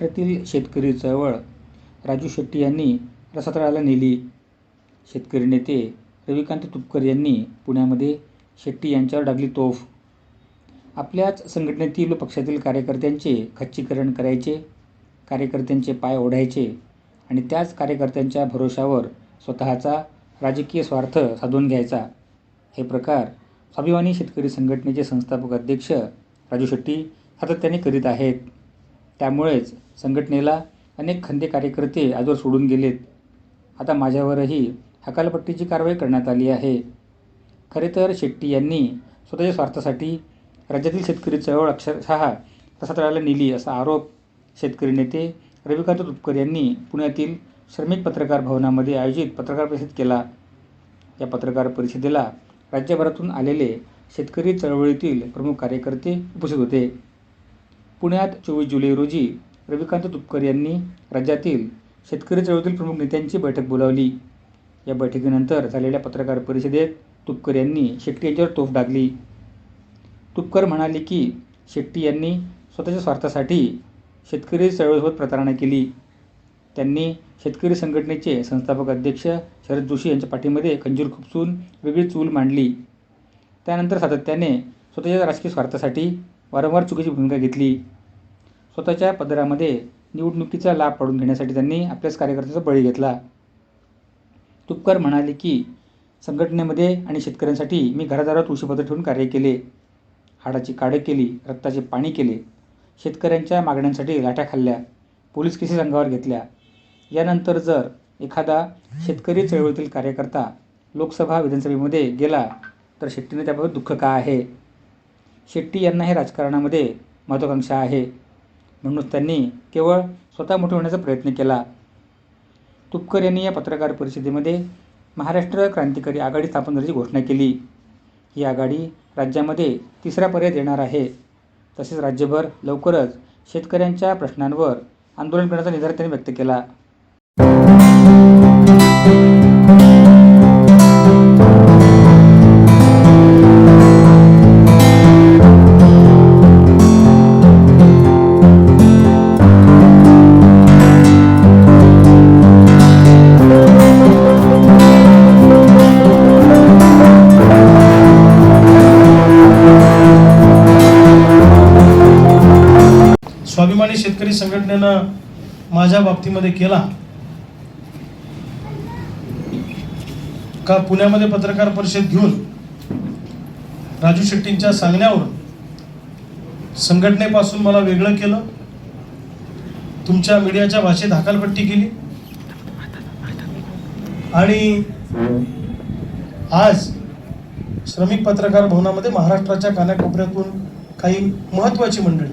महाराष्ट्रातील शेतकरी चळवळ. राजू शेट्टी यांनी रसातळाला नेली. शेतकरी नेते रविकांत तुपकर यांनी पुण्यामध्ये शेट्टी यांच्यावर डागली तोफ. आपल्याच संघटनेतील पक्षातील कार्यकर्त्यांचे खच्चीकरण करायचे कार्यकर्त्यांचे पाय ओढायचे आणि त्याच कार्यकर्त्यांच्या भरोशावर स्वतःचा राजकीय स्वार्थ साधून घ्यायचा. हे प्रकार स्वाभिमानी शेतकरी संघटनेचे संस्थापक अध्यक्ष राजू शेट्टी सातत्याने करीत आहेत. त्यामुळेच संघटनेला अनेक खंदे कार्यकर्ते आजवर सोडून गेलेत. आता माझ्यावरही हकालपट्टीची कारवाई करण्यात आली आहे. खरे तर शेट्टी यांनी स्वतःच्या स्वार्थासाठी राज्यातील शेतकरी चळवळ अक्षरशः रसातळाला नेली असा आरोप शेतकरी नेते रविकांत तुपकर यांनी पुण्यातील श्रमिक पत्रकार भवनामध्ये आयोजित पत्रकार परिषद केला. या पत्रकार परिषदेला राज्यभरातून आलेले शेतकरी चळवळीतील प्रमुख कार्यकर्ते उपस्थित होते. पुण्यात चोवीस जुलै रोजी रविकांत तुपकर यांनी राज्यातील शेतकरी चळवळीतील प्रमुख नेत्यांची बैठक बोलावली. या बैठकीनंतर झालेल्या पत्रकार परिषदेत तुपकर यांनी शेट्टी यांच्यावर तोफ डागली. तुपकर म्हणाले की शेट्टी यांनी स्वतःच्या स्वार्थासाठी शेतकरी चळवळीसोबत प्रतारणा केली. त्यांनी शेतकरी संघटनेचे संस्थापक अध्यक्ष शरद जोशी यांच्या पाठीमध्ये खंजीर खुपसून वेगळी चूल मांडली. त्यानंतर सातत्याने स्वतःच्या राजकीय स्वार्थासाठी वारंवार चुकीची भूमिका घेतली. स्वतःच्या पदरामध्ये निवडणुकीचा लाभ पाडून घेण्यासाठी त्यांनी आपल्याच कार्यकर्त्याचा बळी घेतला. तुपकर म्हणाले की संघटनेमध्ये आणि शेतकऱ्यांसाठी मी घरादारात तुळशीपत्र ठेवून कार्य केले. हाडाची काढं केली रक्ताचे पाणी केले. शेतकऱ्यांच्या मागण्यांसाठी लाटा खाल्ल्या पोलीस केसेस अंगावर घेतल्या. यानंतर जर एखादा शेतकरी चळवळीतील कार्यकर्ता लोकसभा विधानसभेमध्ये गेला तर शेट्टीने त्याबाबत दुःख का आहे? शेट्टी यांना हे राजकारणामध्ये महत्त्वाकांक्षा आहे. म्हणूनच त्यांनी केवळ स्वतः मोठे होण्याचा प्रयत्न केला. तुपकर यांनी या पत्रकार परिषदेमध्ये महाराष्ट्र क्रांतिकारी आघाडी स्थापन झाल्याची घोषणा केली. ही आघाडी राज्यामध्ये तिसरा पर्याय देणार आहे. तसेच राज्यभर लवकरच शेतकऱ्यांच्या प्रश्नांवर आंदोलन करण्याचा निर्धार त्यांनी व्यक्त केला. शेतकरी संघटनेनं माझ्या बाबतीमध्ये केला. का पुण्यामध्ये पत्रकार परिषद घेऊन राजू शेट्टींच्या सांगण्यावर संघटनेपासून मला वेगळं केलं? तुमच्या मीडियाच्या भाषेत हाकालपट्टी केली? आणि आज श्रमिक पत्रकार भवनामध्ये महाराष्ट्राच्या कानाकोपऱ्यातून काही महत्त्वाची मंडळी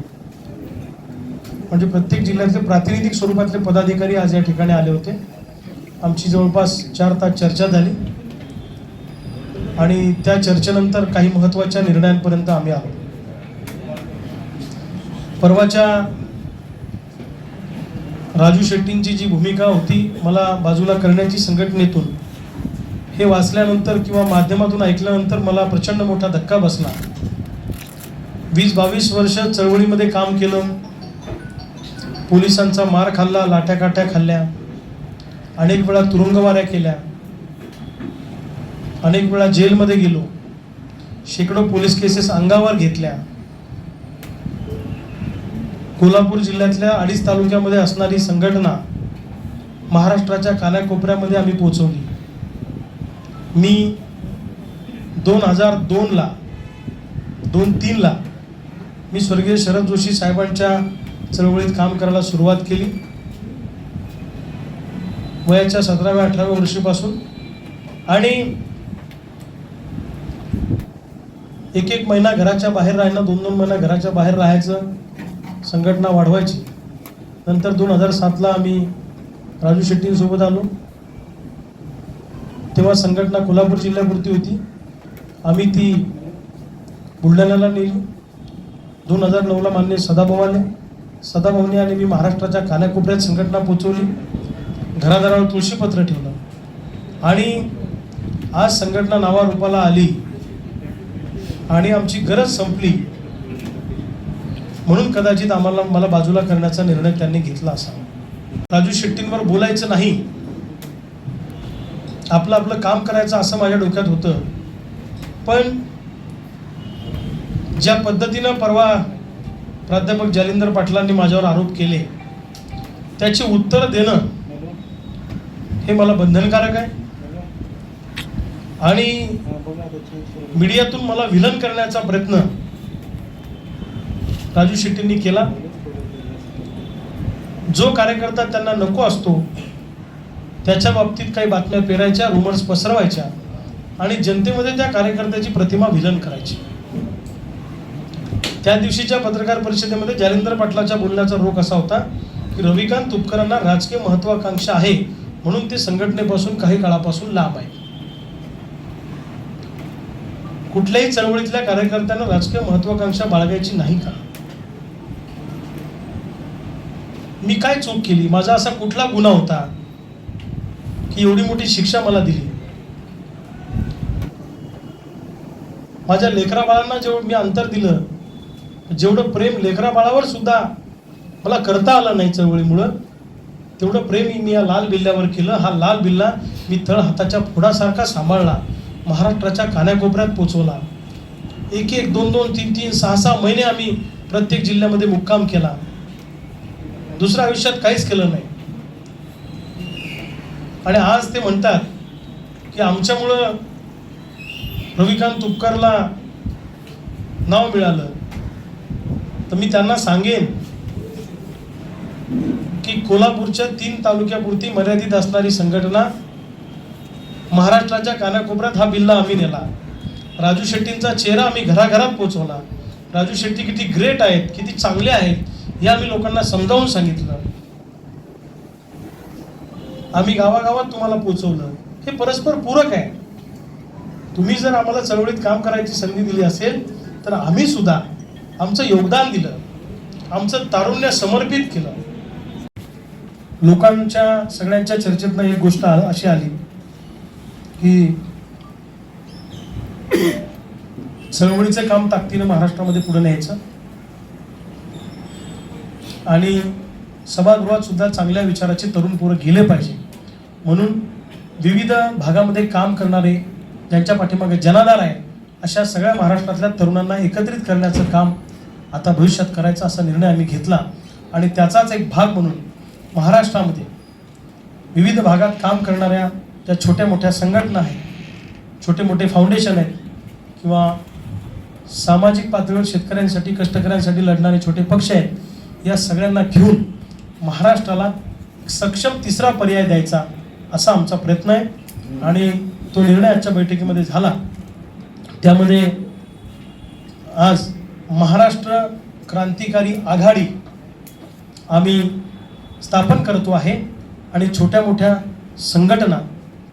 म्हणजे प्रत्येक जिल्ह्यातले प्रातिनिधिक स्वरूपातले पदाधिकारी आज या ठिकाणी आले होते. आमची जवळपास चार तास चर्चा झाली. आणि त्या चर्चेनंतर काही महत्त्वाच्या निर्णयांपर्यंत आम्ही आलो. परवाच्या राजू शेट्टींची जी भूमिका होती मला बाजूला करण्याची संघटनेतून हे वाचल्यानंतर किंवा माध्यमातून ऐकल्यानंतर मला प्रचंड मोठा धक्का बसला. वीस बावीस वर्ष चळवळीमध्ये काम केलं. पोलिसांचा मार खाल्ला लाट्या काठ्या खाल्ल्या अनेक वेळा तुरुंगवाऱ्या केल्या अनेक वेळा जेलमध्ये गेलो शेकडो पोलीस केसेस अंगावर घेतल्या. कोल्हापूर जिल्ह्यातल्या अडीच तालुक्यामध्ये असणारी संघटना महाराष्ट्राच्या कानाकोपऱ्यामध्ये आम्ही पोचवली मी दोन हजार दोनला दोन तीनला मी स्वर्गीय शरद जोशी साहेबांच्या चळवळीत काम करायला सुरुवात केली. वयाच्या सतराव्या अठराव्या वर्षीपासून. आणि एक एक महिना घराच्या बाहेर राहणं दोन दोन महिना घराच्या बाहेर राहायचं संघटना वाढवायची. नंतर दोन हजार सातला आम्ही राजू शेट्टींसोबत आलो. तेव्हा संघटना कोल्हापूर जिल्ह्यापुरती होती. आम्ही ती बुलढाण्याला नेली. दोन हजार नऊला मान्य सदाभाऊ आले सदाभाऊने आणि मी महाराष्ट्राच्या कानाकोपऱ्यात संघटना पोचवली. घराघरावर तुळशीपत्र ठेवलं. आणि आज संघटना नावारूपाला आली. आणि आमची गरज संपली. म्हणून कदाचित आम्हाला मला बाजूला करण्याचा निर्णय त्यांनी घेतला असावा. राजू शेट्टींवर बोलायचं नाही. आपलं आपलं काम करायचं असं माझ्या डोक्यात होतं. पण ज्या पद्धतीनं परवा प्राध्यापक जालिंदर पाटलांनी माझ्यावर आरोप केले. त्याचे उत्तर देणं हे मला बंधनकारक आहे. आणि मीडियातून मला विलन करण्याचा प्रयत्न राजू शेट्टींनी केला. जो कार्यकर्ता त्यांना नको असतो त्याच्या बाबतीत काही बातम्या पेरायच्या रुमर्स पसरवायच्या आणि जनतेमध्ये त्या कार्यकर्त्याची प्रतिमा विलन करायची. त्या दिवशीच्या पत्रकार परिषदेमध्ये जालिंदर पाटलाच्या बोलण्याचा रोख असा होता की रविकांत तुपकरांना राजकीय महत्वाकांक्षा आहे म्हणून ते संघटनेपासून काही काळापासून लांब आहे कुठल्याही चळवळीतल्या कार्यकर्त्यांना राजकीय महत्वाकांक्षा बाळगायची नाही का? मी काय चूक केली? माझा असा कुठला गुन्हा होता की एवढी मोठी शिक्षा मला दिली? माझ्या लेकराबाळांना जेव्हा जेवढं मी अंतर दिलं जेवढं प्रेम लेकरा बाळावर सुद्धा मला करता आलं नाही चळवळीमुळं तेवढं प्रेम मी या लाल बिल्ल्यावर केलं. हा लाल बिल्ला मी तळ हाताच्या फोडासारखा सांभाळला. महाराष्ट्राच्या कान्याकोपऱ्यात पोचवला. एक एक दोन दोन तीन तीन सहा सहा महिने आम्ही प्रत्येक जिल्ह्यामध्ये मुक्काम केला. दुसऱ्या आयुष्यात काहीच केलं नाही. आणि आज ते म्हणतात की आमच्यामुळं रविकांत तुपकरला नाव मिळालं. तर मी त्यांना सांगेन की कोल्हापूरच्या तीन तालुक्यापुरती मर्यादित असणारी संघटना महाराष्ट्राच्या कानाकोपऱ्यात हा बिल्ला आम्ही नेला. राजू शेट्टींचा चेहरा आम्ही घराघरात पोचवला. राजू शेट्टी किती ग्रेट आहेत किती चांगले आहेत हे आम्ही लोकांना समजावून सांगितलं. आम्ही गावागावात तुम्हाला पोचवलं. हे परस्पर पूरक आहे. तुम्ही जर आम्हाला चळवळीत काम करायची संधी दिली असेल तर आम्ही सुद्धा आमचं योगदान दिलं. आमचं तारुण्य समर्पित केलं. लोकांच्या सगळ्यांच्या चर्चेतनं एक गोष्ट अशी आली की चळवळीचं काम ताकदीनं महाराष्ट्रामध्ये पुढे न्यायचं. आणि सभागृहात सुद्धा चांगल्या विचाराचे तरुण पोरं गेले पाहिजे. म्हणून विविध भागामध्ये काम करणारे ज्यांच्या पाठीमागे जनाधार आहे अशा सगळ्या महाराष्ट्रातल्या तरुणांना एकत्रित करण्याचं काम आता भविष्यात करायचा असा निर्णय आम्ही घेतला आणि त्याचाच एक भाग म्हणून महाराष्ट्रामध्ये विविध भागात काम करणाऱ्या ज्या छोट्या मोठ्या संघटना आहेत छोटे मोठे फाउंडेशन आहेत किंवा सामाजिक पातळीवर शेतकऱ्यांसाठी कष्टकऱ्यांसाठी लढणारे छोटे पक्ष आहेत या सगळ्यांना घेऊन महाराष्ट्राला सक्षम तिसरा पर्याय द्यायचा असा आमचा प्रयत्न आहे. आणि तो निर्णय आजच्या बैठकीमध्ये झाला. त्यामध्ये आज महाराष्ट्र क्रांतिकारी आघाडी आम्ही स्थापन करतो आहे आणि छोट्या मोठ्या संघटना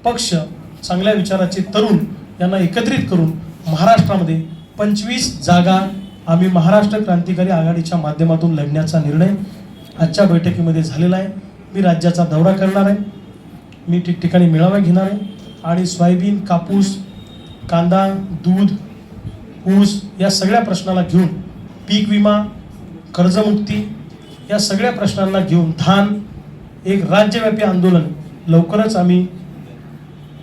पक्ष चांगल्या विचाराचे तरुण यांना एकत्रित करून महाराष्ट्रामध्ये पंचवीस जागा आम्ही महाराष्ट्र क्रांतिकारी आघाडीच्या माध्यमातून लढण्याचा निर्णय आजच्या बैठकीमध्ये झालेला आहे. मी राज्याचा दौरा करणार आहे. मी ठिकठिकाणी मेळावा घेणार आहे. आणि सोयाबीन कापूस कांदा दूध ऊस या सगळ्या प्रश्नाला घेऊन पीक विमा कर्जमुक्ती या सगळ्या प्रश्नांना घेऊन धान एक राज्यव्यापी आंदोलन. लवकरच आम्ही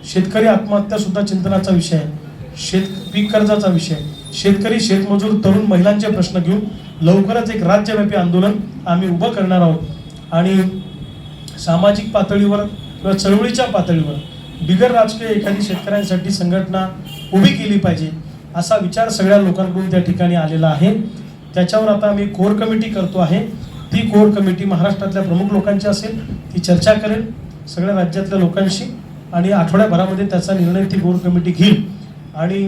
शेतकरी आत्महत्यासुद्धा चिंतनाचा विषय आहे. शेत पीक कर्जाचा विषय शेतकरी शेतमजूर तरुण महिलांचे प्रश्न घेऊन लवकरच एक राज्यव्यापी आंदोलन आम्ही उभं करणार आहोत. आणि सामाजिक पातळीवर किंवा चळवळीच्या पातळीवर बिगर राजकीय एखादी शेतकऱ्यांसाठी संघटना उभी केली पाहिजे. असा विचार सगळ्या लोकांकडून त्या ठिकाणी आलेला आहे. त्याच्यावर आता आम्ही कोर कमिटी करतो आहे. ती कोर कमिटी महाराष्ट्रातल्या प्रमुख लोकांची असेल ती चर्चा करेल सगळ्या राज्यातल्या लोकांशी आणि आठवड्याभरामध्ये त्याचा निर्णय ती कोर कमिटी घेईल. आणि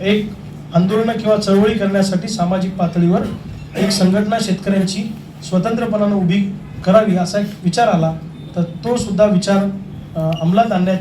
एक आंदोलनं किंवा चळवळी करण्यासाठी सामाजिक पातळीवर एक संघटना शेतकऱ्यांची स्वतंत्रपणानं उभी करावी असा एक विचार आला तर तो सुद्धा विचार अंमलात आणण्याची